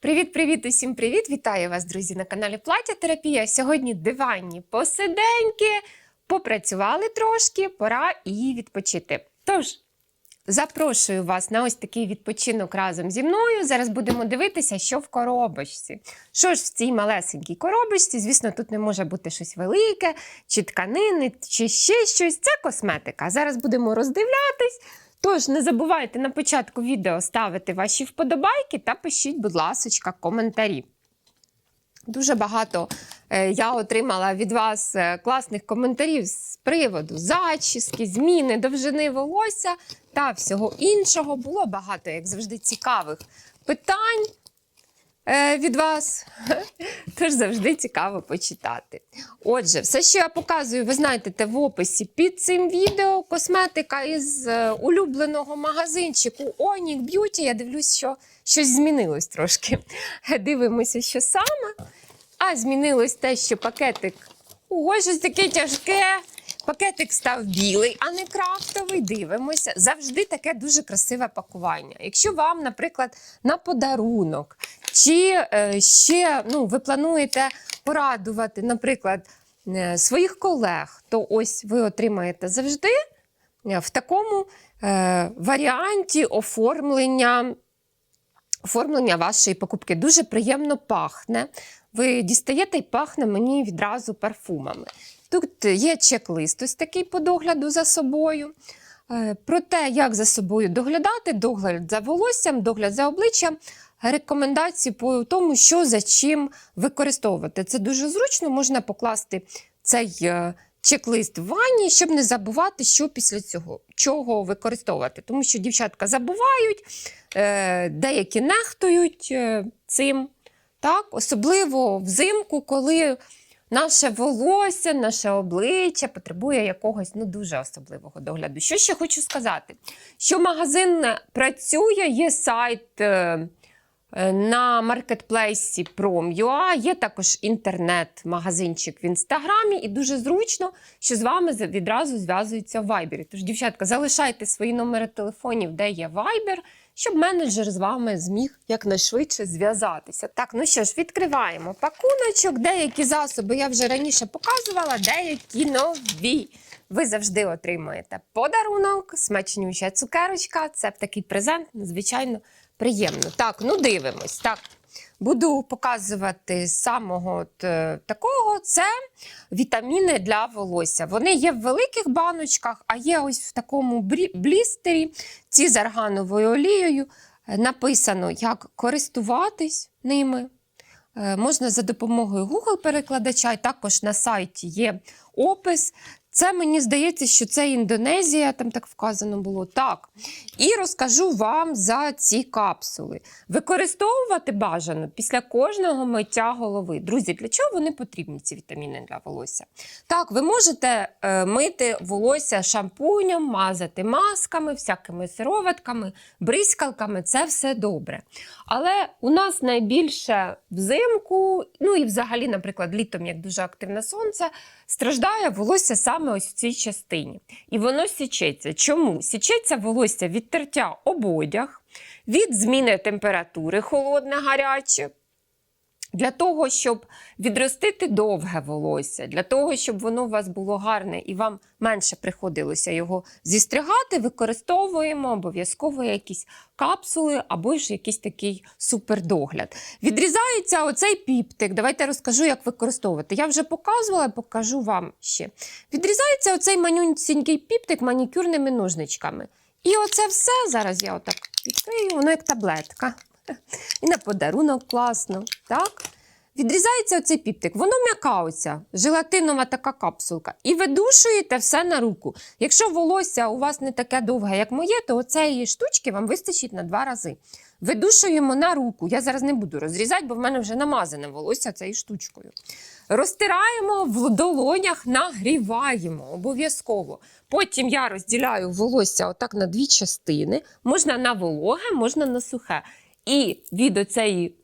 Привіт-привіт, усім привіт! Вітаю вас, друзі, на каналі Плаття Терапія. Сьогодні диванні посиденьки. Попрацювали трошки, пора і відпочити. Тож, запрошую вас на ось такий відпочинок разом зі мною. Зараз будемо дивитися, що в коробочці. Що ж в цій малесенькій коробочці? Звісно, тут не може бути щось велике, чи тканини, чи ще щось. Це косметика. Зараз будемо роздивлятись. Тож не забувайте на початку відео ставити ваші вподобайки та пишіть, будь ласка, коментарі. Дуже багато е, я отримала від вас е, класних коментарів з приводу зачіски, зміни довжини волосся та всього іншого. Було багато, як завжди, цікавих питань від вас. Тож завжди цікаво почитати. Отже, все, що я показую, ви знайдете в описі під цим відео. Косметика із е, улюбленого магазинчику Onyx Beauty. Я дивлюсь, що щось змінилось трошки. Дивимося, що саме. А змінилось те, що пакетик ого, щось таке тяжке. Пакетик став білий, а не крафтовий. Дивимося. Завжди таке дуже красиве пакування. Якщо вам, наприклад, на подарунок, чи е, ще ну, ви плануєте порадувати, наприклад, е, своїх колег, то ось ви отримаєте завжди е, в такому е, варіанті оформлення. Оформлення вашої покупки дуже приємно пахне. Ви дістаєте і пахне мені відразу парфумами. Тут є чек-лист ось такий по догляду за собою. Е, Про те, як за собою доглядати, догляд за волоссям, догляд за обличчям, рекомендації по тому, що за чим використовувати. Це дуже зручно, можна покласти цей е, чек-лист в ванні, щоб не забувати, що після цього чого використовувати. Тому що дівчатка забувають, е, деякі нехтують цим. Так? Особливо взимку, коли наше волосся, наше обличчя потребує якогось ну, дуже особливого догляду. Що ще хочу сказати? Що магазин працює, є сайт. е, е, На маркетплейсі Prom.ua є також інтернет-магазинчик в інстаграмі, і дуже зручно, що з вами відразу зв'язуються в Viber. Тож, дівчатка, залишайте свої номери телефонів, де є Viber, щоб менеджер з вами зміг якнайшвидше зв'язатися. Так, ну що ж, відкриваємо пакуночок. Деякі засоби я вже раніше показувала, деякі нові. Ви завжди отримуєте подарунок, смачнюча цукерочка. Це такий презент, надзвичайно приємно. Так, ну дивимось. Так, буду показувати з самого от, е, такого. Це вітаміни для волосся. Вони є в великих баночках, а є ось в такому блістері. Ці з аргановою олією. Е, Написано, як користуватись ними. Е, Можна за допомогою Google-перекладача, і також на сайті є опис. Це мені здається, що це Індонезія, там так вказано було. Так. І розкажу вам за ці капсули. Використовувати бажано після кожного миття голови. Друзі, для чого вони потрібні, ці вітаміни для волосся? Так, ви можете е, мити волосся шампунем, мазати масками, всякими сироватками, бризкалками це все добре. Але у нас найбільше взимку, ну і взагалі, наприклад, літом, як дуже активне сонце, страждає волосся саме ось в цій частині. І воно січеться. Чому? Січеться волосся від тертя ободяг, від зміни температури холодне, гаряче. Для того, щоб відростити довге волосся, для того, щоб воно у вас було гарне і вам менше приходилося його зістригати, використовуємо обов'язково якісь капсули або ж якийсь такий супердогляд. Відрізається оцей піптик. Давайте розкажу, як використовувати. Я вже показувала, покажу вам ще. Відрізається оцей манюнсінький піптик манікюрними ножничками. І оце все зараз я отак відкрию, воно як таблетка. І на подарунок класно. Так? Відрізається оцей піптик, воно м'яка оця, желатинова така капсулка. І видушуєте все на руку. Якщо волосся у вас не таке довге, як моє, то оцеї штучки вам вистачить на два рази. Видушуємо на руку. Я зараз не буду розрізати, бо в мене вже намазане волосся цією штучкою. Розтираємо в долонях, нагріваємо обов'язково. Потім я розділяю волосся отак на дві частини. Можна на вологе, можна на сухе. І від оцеї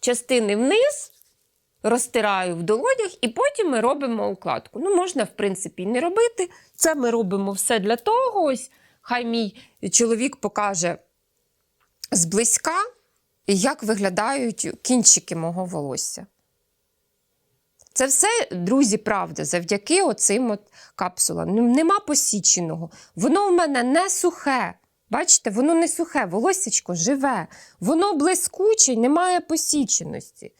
частини вниз розтираю в долонях, і потім ми робимо укладку. Ну, можна, в принципі, не робити. Це ми робимо все для того. Ось хай мій чоловік покаже зблизька. як виглядають кінчики мого волосся. Це все, друзі, правда, завдяки оцим от капсулам. Нема посіченого. Воно в мене не сухе. Бачите, воно не сухе, волоссячко живе. Воно блискуче, немає посіченості.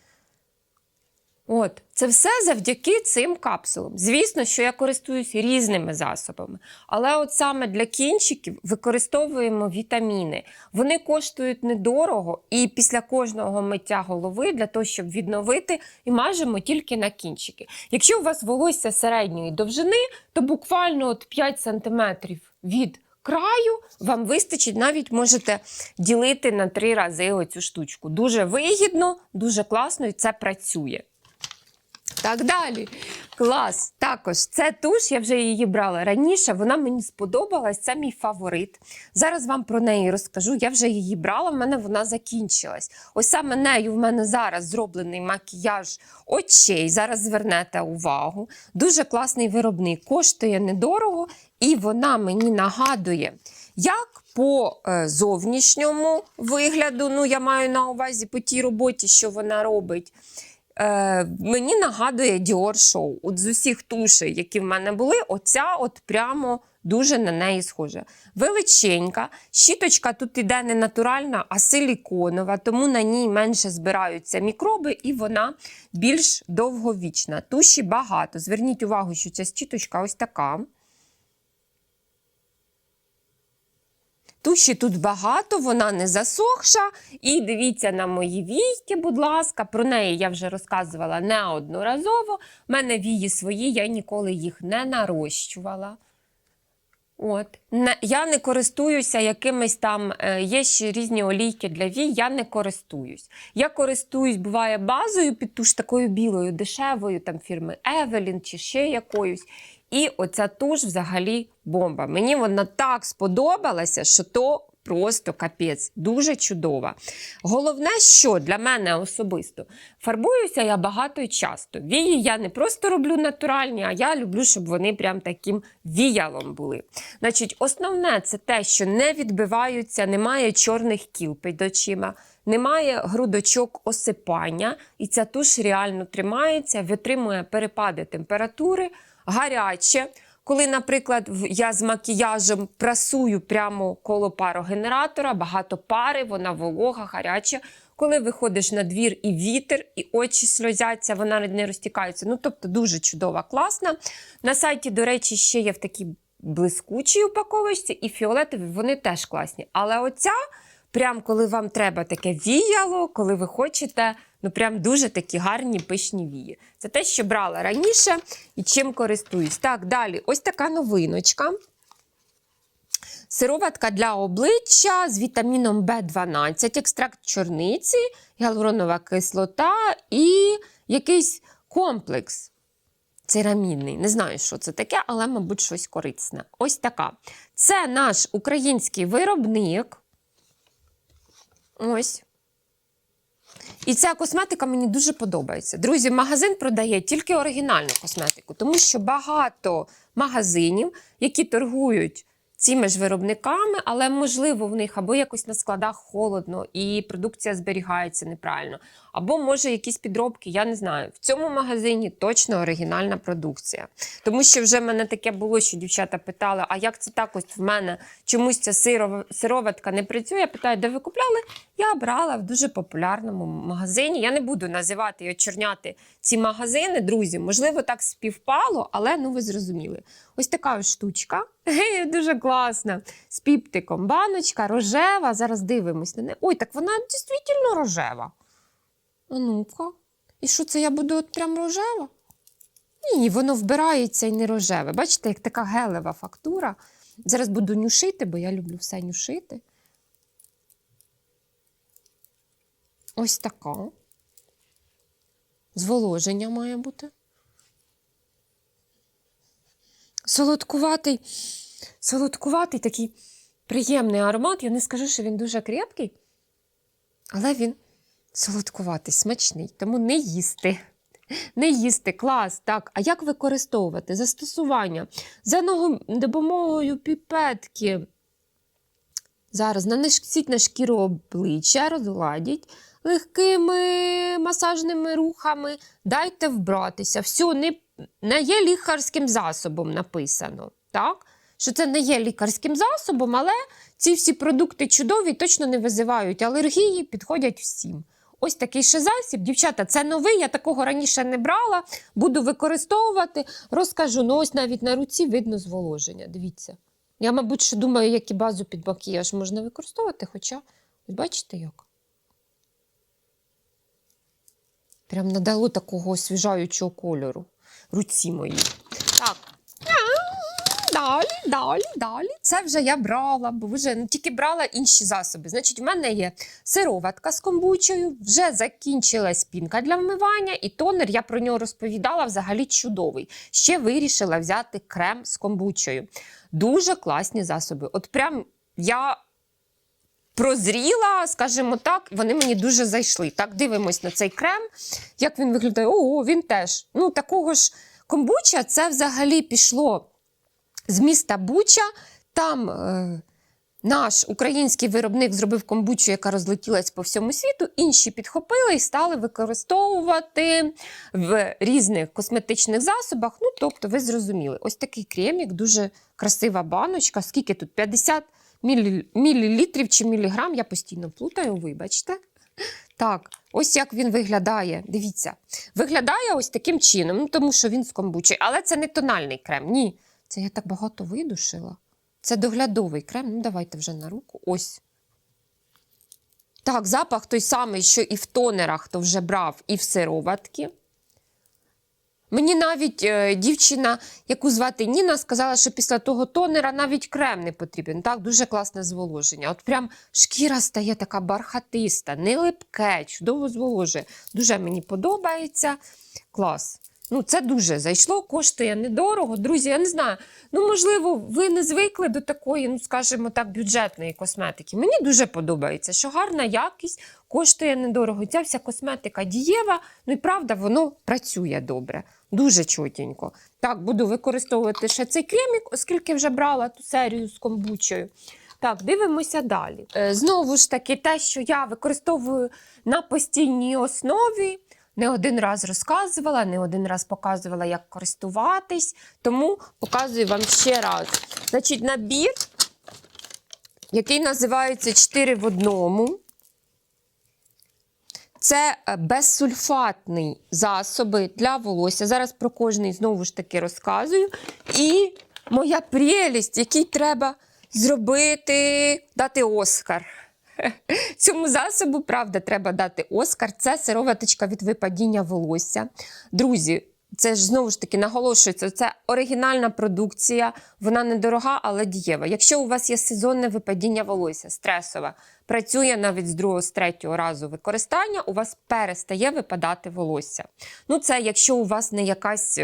От, це все завдяки цим капсулам. Звісно, що я користуюсь різними засобами, але от саме для кінчиків використовуємо вітаміни. Вони коштують недорого, і після кожного миття голови для того, щоб відновити, і мажемо тільки на кінчики. Якщо у вас волосся середньої довжини, то буквально от 5 см від краю вам вистачить, навіть можете ділити на три рази оцю штучку. Дуже вигідно, дуже класно і це працює. Так далі. Клас. Також це туш, я вже її брала раніше. Вона мені сподобалась, це мій фаворит. Зараз вам про неї розкажу. Я вже її брала, в мене вона закінчилась. Ось саме нею в мене зараз зроблений макіяж очей. Зараз звернете увагу. Дуже класний виробник, коштує недорого, і вона мені нагадує, як по е, зовнішньому вигляду, ну я маю на увазі по тій роботі, що вона робить. Е, мені нагадує Dior Show. От з усіх тушей, які в мене були, оця от прямо дуже на неї схожа. Величенька. Щіточка тут іде не натуральна, а силіконова, тому на ній менше збираються мікроби і вона більш довговічна. Туші багато. Зверніть увагу, що ця щіточка ось така. Туші тут багато, вона не засохша. І дивіться на мої війки, будь ласка. Про неї я вже розказувала неодноразово. У мене вії свої, я ніколи їх не нарощувала. От. Я не користуюся якимись там, е, є ще різні олійки для вій, я не користуюсь. Я користуюсь, буває, базою під туш такою білою, дешевою, там фірми Evelyn чи ще якоюсь. І оця туш взагалі бомба. Мені вона так сподобалася, що то просто капець, дуже чудова. Головне, що для мене особисто, фарбуюся я багато і часто. Вії я не просто роблю натуральні, а я люблю, щоб вони прям таким віялом були. Значить, основне це те, що не відбиваються, немає чорних кіл під очима. Немає грудочок осипання, і ця туш реально тримається, витримує перепади температури, гаряче. Коли, наприклад, я з макіяжем прасую прямо коло парогенератора, багато пари, вона волога, гаряча. Коли виходиш на двір і вітер, і очі сльозяться, вона не розтікається. Ну, тобто дуже чудова, класна. На сайті, до речі, ще є в такій блискучій упаковочці, і фіолетові вони теж класні. Але оця, прям коли вам треба таке віяло, коли ви хочете, ну прям дуже такі гарні пишні вії. Це те, що брала раніше і чим користуюсь. Так, далі, ось така новиночка. Сироватка для обличчя з вітаміном В12, екстракт чорниці, гіалуронова кислота і якийсь комплекс церамідний. Не знаю, що це таке, але, мабуть, щось корисне. Ось така. Це наш український виробник. Ось. І ця косметика мені дуже подобається. Друзі, магазин продає тільки оригінальну косметику, тому що багато магазинів, які торгують цими ж виробниками, але можливо в них або якось на складах холодно і продукція зберігається неправильно, або може якісь підробки, я не знаю. В цьому магазині точно оригінальна продукція. Тому що вже в мене таке було, що дівчата питали, а як це так ось в мене чомусь ця сиров- сироватка не працює? Питаю, де ви купляли? Я брала в дуже популярному магазині. Я не буду називати і очорняти ці магазини, друзі. Можливо, так співпало, але ну ви зрозуміли. Ось така штучка. Гей, дуже класна. З піптиком. Баночка рожева. Зараз дивимось на неї. Ой, так вона дійсно рожева. А ну-ка. І що це я буду от прям рожева? Ні, воно вбирається і не рожеве. Бачите, як така гелева фактура. Зараз буду нюшити, бо я люблю все нюшити. Ось така. Зволоження має бути. Солодкуватий, солодкуватий такий приємний аромат. Я не скажу, що він дуже крепкий, але він солодкуватий, смачний, тому не їсти. Не їсти, клас, так. А як використовувати? Застосування. За допомогою піпетки Зараз нанесіть на шкіру обличчя, розгладіть легкими масажними рухами, дайте вбратися. Все не, не є лікарським засобом написано. Так? Що це не є лікарським засобом, але ці всі продукти чудові, точно не визивають алергії, підходять всім. Ось такий ще засіб. Дівчата, це новий, я такого раніше не брала. Буду використовувати. Розкажу, ну ось навіть на руці видно зволоження. Дивіться. Я, мабуть, ще думаю, як і базу під макіяж можна використовувати, хоча, ось бачите як? Прям надало такого освіжаючого кольору руці мої. Так. Далі, далі, далі. Це вже я брала, бо вже ну, тільки брала інші засоби. Значить, в мене є сироватка з комбучею, вже закінчилась пінка для вмивання, і тонер, я про нього розповідала, взагалі чудовий. Ще вирішила взяти крем з комбучею. Дуже класні засоби. От прям я прозріла, скажімо так, вони мені дуже зайшли. Так, дивимось на цей крем, як він виглядає. Ого, він теж. Ну, такого ж комбуча, це взагалі пішло з міста Буча. Там е, наш український виробник зробив комбучу, яка розлетілась по всьому світу. Інші підхопили і стали використовувати в різних косметичних засобах. Ну, тобто, ви зрозуміли, ось такий кремік, дуже красива баночка. Скільки тут? 50 мілі- мілілітрів чи міліграм. Я постійно плутаю, вибачте. Так, ось як він виглядає. Дивіться, виглядає ось таким чином, ну, тому що він з комбучі. Але це не тональний крем. Ні. Це я так багато видушила. Це доглядовий крем. Ну, давайте вже на руку. Ось. Так, запах той самий, що і в тонерах, хто вже брав, і в сироватки. Мені навіть е, дівчина, яку звати Ніна, сказала, що після того тонера навіть крем не потрібен. Так, дуже класне зволоження. От прям шкіра стає така бархатиста, не липке, чудово зволожує. Дуже мені подобається. Клас. Ну, це дуже зайшло, коштує недорого. Друзі, я не знаю. Ну, можливо, ви не звикли до такої, ну, скажімо так, бюджетної косметики. Мені дуже подобається, що гарна якість коштує недорого. Ця вся косметика дієва, ну і правда, воно працює добре. Дуже чотенько. Так, буду використовувати ще цей кремік, оскільки вже брала ту серію з комбучею. Так, дивимося далі. Е, Знову ж таки, те, що я використовую на постійній основі. Не один раз розказувала, не один раз показувала, як користуватись, тому показую вам ще раз. Значить, набір, який називається 4 в одному. Це безсульфатні засоби для волосся. Зараз про кожний знову ж таки розказую. І моя прелість, який треба зробити, дати Оскар. Цьому засобу, правда, треба дати Оскар. Це сироваточка від випадіння волосся. Друзі, це ж знову ж таки наголошується, це оригінальна продукція, вона недорога, але дієва. Якщо у вас є сезонне випадіння волосся, стресове, працює навіть з другого, з третього разу використання, у вас перестає випадати волосся. Ну, це якщо у вас не якась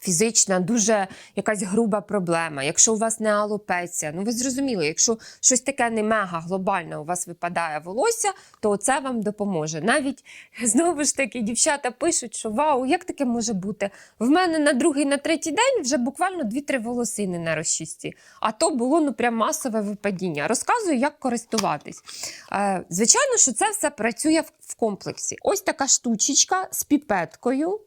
фізична, дуже якась груба проблема. Якщо у вас не алопеція, ну ви зрозуміли, якщо щось таке не мега глобальне у вас випадає волосся, то це вам допоможе. Навіть знову ж таки дівчата пишуть, що вау, як таке може бути? В мене на другий, на третій день вже буквально 2-3 волосини на розчисті. А то було ну прям масове випадіння. Розказую, як користуватись. Е, звичайно, що це все працює в, комплексі. Ось така штучечка з піпеткою.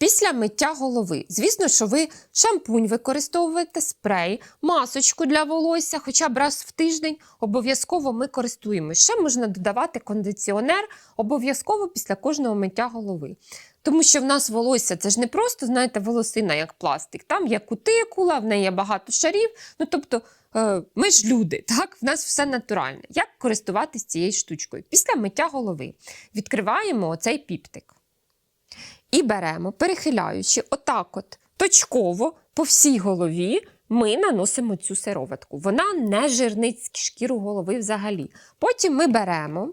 Після миття голови. Звісно, що ви шампунь використовуєте, спрей, масочку для волосся, хоча б раз в тиждень обов'язково ми користуємося. Ще можна додавати кондиціонер обов'язково після кожного миття голови. Тому що в нас волосся це ж не просто, знаєте, волосина як пластик. Там є кутикула, в неї є багато шарів. Ну тобто е, ми ж люди, так? В нас все натуральне. Як користуватись цією штучкою? Після миття голови відкриваємо оцей піптик. І беремо, перехиляючи отак от точково по всій голові, ми наносимо цю сироватку. Вона не жирнить шкіру голови взагалі. Потім ми беремо,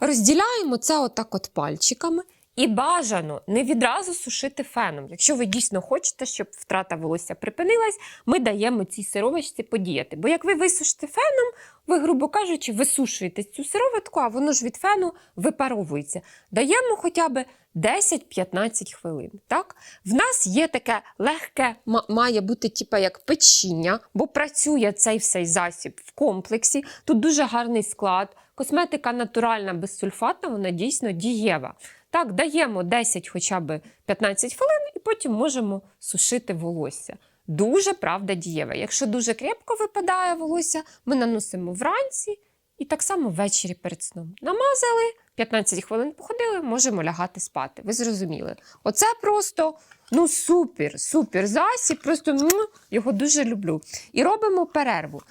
розділяємо це отак от пальчиками І бажано не відразу сушити феном. Якщо ви дійсно хочете, щоб втрата волосся припинилась, ми даємо цій сировочці подіяти. Бо як ви висушите феном, ви, грубо кажучи, висушуєте цю сироватку, а воно ж від фену випаровується. Даємо хоча б 10-15 хвилин. Так? В нас є таке легке, ма- має бути типа як печіння, бо працює цей всей засіб в комплексі. Тут дуже гарний склад. Косметика натуральна, безсульфатна, вона дійсно дієва. Так, даємо 10 хоча б 15 хвилин і потім можемо сушити волосся. Дуже правда дієва. Якщо дуже крепко випадає волосся, ми наносимо вранці і так само ввечері перед сном. Намазали, 15 хвилин походили, можемо лягати спати. Ви зрозуміли? Оце просто ну супер, супер засіб. Просто м, його дуже люблю. І робимо перерву.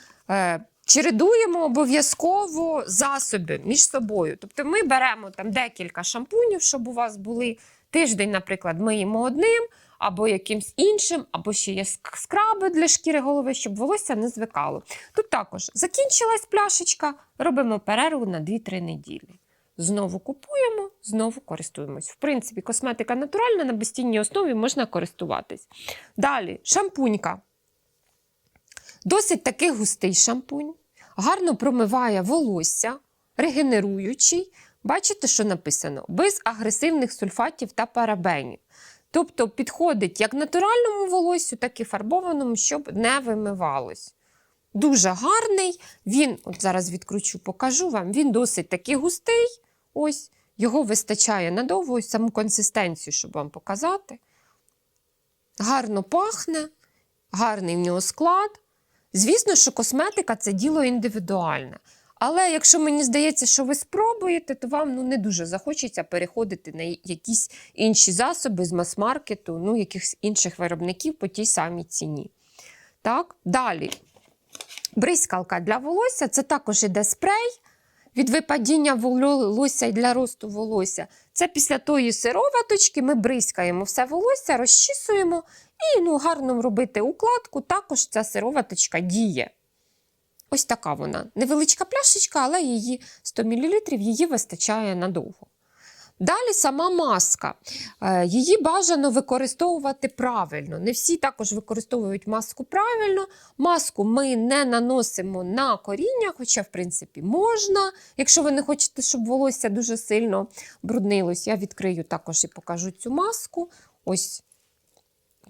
Чередуємо обов'язково засоби між собою. Тобто ми беремо там декілька шампунів, щоб у вас були тиждень, наприклад, миємо одним, або якимсь іншим, або ще є скраби для шкіри голови, щоб волосся не звикало. Тут також закінчилась пляшечка, робимо перерву на 2-3 неділі. Знову купуємо, знову користуємось. В принципі, косметика натуральна, на безстійній основі можна користуватись. Далі, шампунька. Досить такий густий шампунь, гарно промиває волосся, регенеруючий. Бачите, що написано? Без агресивних сульфатів та парабенів. Тобто підходить як натуральному волоссю, так і фарбованому, щоб не вимивалось. Дуже гарний. Він, от зараз відкручу, покажу вам, він досить такий густий. Ось, його вистачає надовго, ось саму консистенцію, щоб вам показати. Гарно пахне, гарний в нього склад. Звісно, що косметика це діло індивідуальне. Але якщо мені здається, що ви спробуєте, то вам ну, не дуже захочеться переходити на якісь інші засоби з мас-маркету, ну, якихось інших виробників по тій самій ціні. Так, далі. Бризкалка для волосся це також іде спрей від випадіння волосся і для росту волосся. Це після тої сироваточки ми бризкаємо все волосся, розчісуємо і ну, гарно робити укладку. Також ця сироваточка діє. Ось така вона. Невеличка пляшечка, але її 100 мл її вистачає надовго. Далі сама маска. Е, Її бажано використовувати правильно. Не всі також використовують маску правильно. Маску ми не наносимо на коріння, хоча, в принципі, можна. Якщо ви не хочете, щоб волосся дуже сильно бруднилось, я відкрию також і покажу цю маску. Ось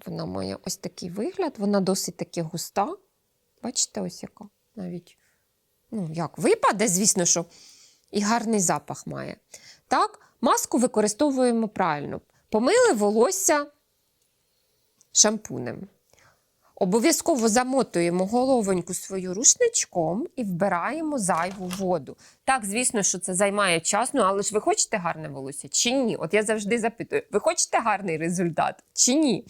вона має ось такий вигляд, вона досить таки густа. Бачите, ось яка навіть, ну, як випаде, звісно, що і гарний запах має. Так, маску використовуємо правильно. Помили волосся шампунем. Обов'язково замотуємо головоньку свою рушничком і вбираємо зайву воду. Так, звісно, що це займає час, ну але ж ви хочете гарне волосся чи ні? От я завжди запитую: ви хочете гарний результат чи ні?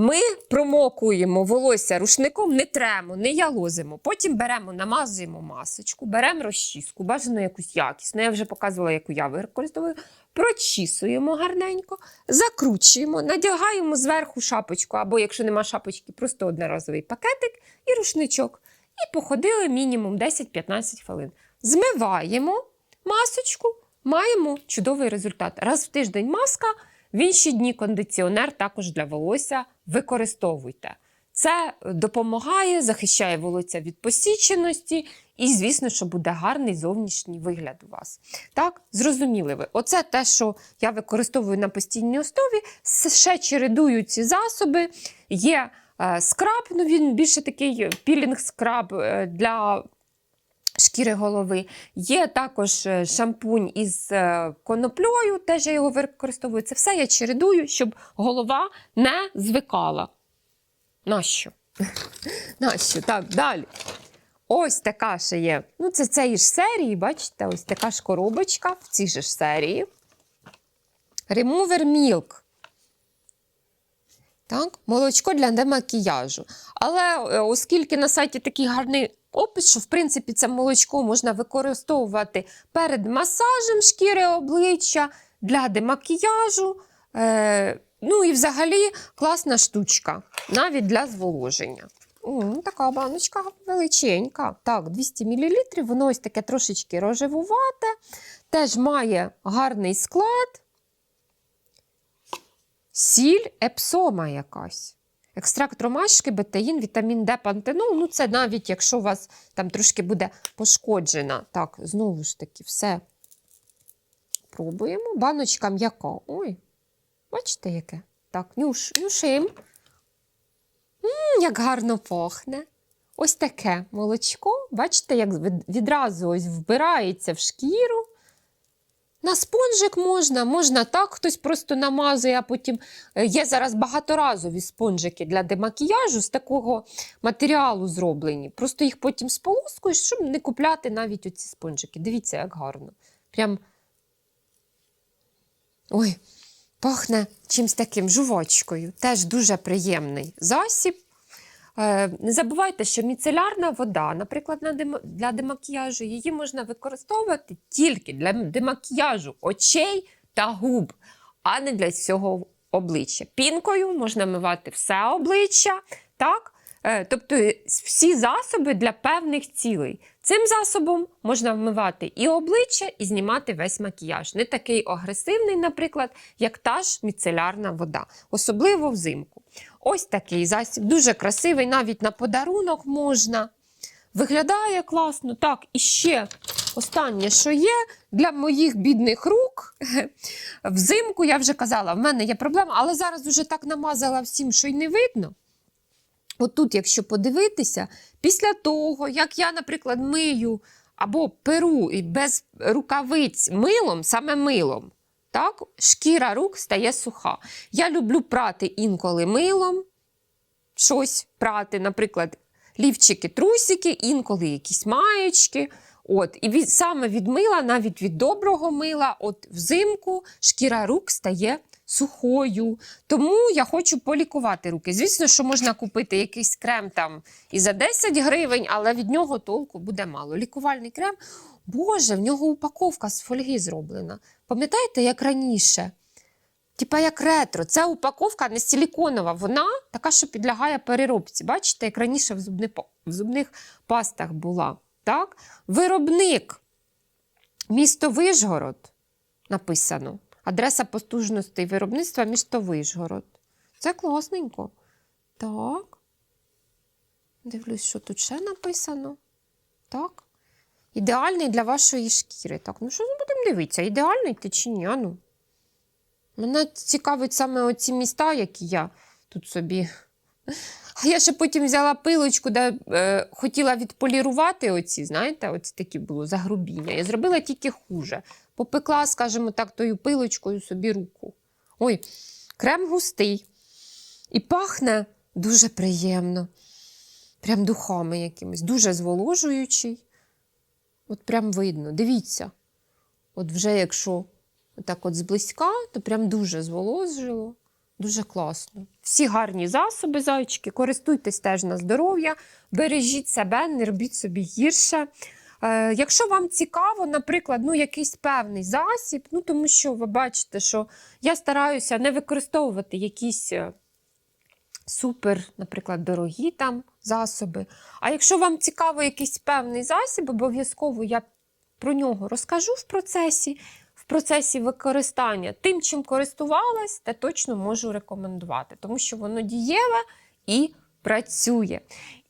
Ми промокуємо волосся рушником, не тремо, не ялозимо. Потім беремо, намазуємо масочку, беремо розчіску, бажано якусь якісну. Я вже показувала, яку я використовую. Прочісуємо гарненько, закручуємо, надягаємо зверху шапочку, або якщо нема шапочки, просто одноразовий пакетик і рушничок. І походили мінімум 10-15 хвилин. Змиваємо масочку, маємо чудовий результат. Раз в тиждень маска. В інші дні кондиціонер також для волосся використовуйте. Це допомагає, захищає волосся від посіченості, і, звісно, що буде гарний зовнішній вигляд у вас. Так, зрозуміли ви. Оце те, що я використовую на постійній основі. Ще чередую ці засоби. Є е, скраб, ну він більше такий пілінг-скраб е, для шкіри голови. Є також е, шампунь із е, коноплею, теж я його використовую. Це все я чередую, щоб голова не звикала. Нащо? Нащо? Так, далі. Ось така ще є. Ну, це цієї ж серії, бачите, ось така ж коробочка в цій же ж серії. Remover Milk. Так, молочко для демакіяжу. Але е, оскільки на сайті такий гарний опис, що в принципі це молочко можна використовувати перед масажем шкіри обличчя для демакіяжу. Е, ну і взагалі класна штучка, навіть для зволоження. М, така баночка величенька. Так, 200 мл, воно ось таке трошечки рожевувате, теж має гарний склад. сіль епсома якась. Екстракт ромашки, бетаїн, вітамін Д, пантенол. Ну, це навіть якщо у вас там трошки буде пошкоджена. Так, знову ж таки, все. Пробуємо. Баночка м'яка. Ой, бачите, яке? Так, нюш, нюшим. М, як гарно пахне. Ось таке молочко. Бачите, як відразу ось вбирається в шкіру. На спонжик можна, можна так, хтось просто намазує, а потім е, є зараз багаторазові спонжики для демакіяжу з такого матеріалу зроблені. Просто їх потім сполоскуєш, щоб не купляти навіть оці спонжики. Дивіться, як гарно. Прям. Ой, пахне чимсь таким жувачкою. Теж дуже приємний засіб. Е, Не забувайте, що міцелярна вода, наприклад, для демакіяжу, її можна використовувати тільки для демакіяжу очей та губ, а не для всього обличчя. Пінкою можна мивати все обличчя, так? Е, Тобто всі засоби для певних цілей. Цим засобом можна вмивати і обличчя, і знімати весь макіяж. Не такий агресивний, наприклад, як та ж міцелярна вода, особливо взимку. Ось такий засіб, дуже красивий, навіть на подарунок можна. Виглядає класно. Так, і ще останнє, що є для моїх бідних рук. Взимку я вже казала, в мене є проблема, але зараз вже так намазала всім, що й не видно. Отут, якщо подивитися, після того, як я, наприклад, мию або перу без рукавиць милом, саме милом, так, шкіра рук стає суха. Я люблю прати інколи милом, щось прати, наприклад, лівчики, трусики, інколи якісь маєчки. От, і від, саме від мила, навіть від доброго мила, от взимку шкіра рук стає сухою. Тому я хочу полікувати руки. Звісно, що можна купити якийсь крем там і за 10 гривень, але від нього толку буде мало. Лікувальний крем, Боже, в нього упаковка з фольги зроблена. Пам'ятаєте, як раніше? Типа як ретро. Це упаковка не силіконова, вона така, що підлягає переробці. Бачите, як раніше в, зубни, в зубних пастах була. Так? Виробник місто Вишгород написано. Адреса потужностей виробництва місто Вишгород. Це класненько. Так. Дивлюсь, що тут ще написано. Так. Ідеальний для вашої шкіри. Так, ну що будемо дивитися? Ідеальний ти чи ні? Ану. Мене цікавить саме оці міста, які я тут собі. А я ще потім взяла пилочку, де е, хотіла відполірувати оці, знаєте, оці такі було загрубіння. Я зробила тільки хуже. Попекла, скажімо так, тою пилочкою собі руку. Ой, крем густий. І пахне дуже приємно. Прям духами якимось. Дуже зволожуючий. От прям видно. Дивіться. От вже якщо так от зблизька, то прям дуже зволожило. Дуже класно. Всі гарні засоби, зайчики, користуйтесь теж на здоров'я, бережіть себе, не робіть собі гірше. Е, якщо вам цікаво, наприклад, ну, якийсь певний засіб, ну, тому що ви бачите, що я стараюся не використовувати якісь е, супер, наприклад, дорогі там засоби. А якщо вам цікаво якийсь певний засіб, обов'язково я про нього розкажу в процесі. В процесі використання тим, чим користувалась, те точно можу рекомендувати, тому що воно дієве і працює.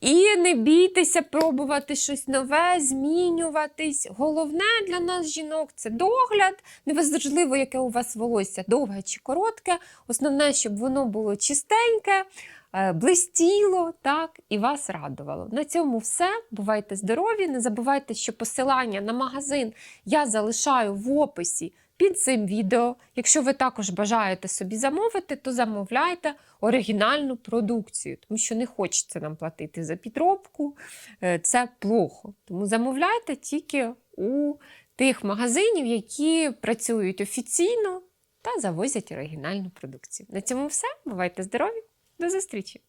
І не бійтеся пробувати щось нове, змінюватись. Головне для нас, жінок, це догляд. Неважливо, яке у вас волосся, довге чи коротке. Основне, щоб воно було чистеньке, е, блистіло так, і вас радувало. На цьому все. Бувайте здорові! Не забувайте, що посилання на магазин я залишаю в описі під цим відео. Якщо ви також бажаєте собі замовити, то замовляйте оригінальну продукцію, тому що не хочеться нам платити за підробку. Е, Це плохо. Тому замовляйте тільки у тих магазинів, які працюють офіційно та завозять оригінальну продукцію. На цьому все. Бувайте здорові! До зустрічі!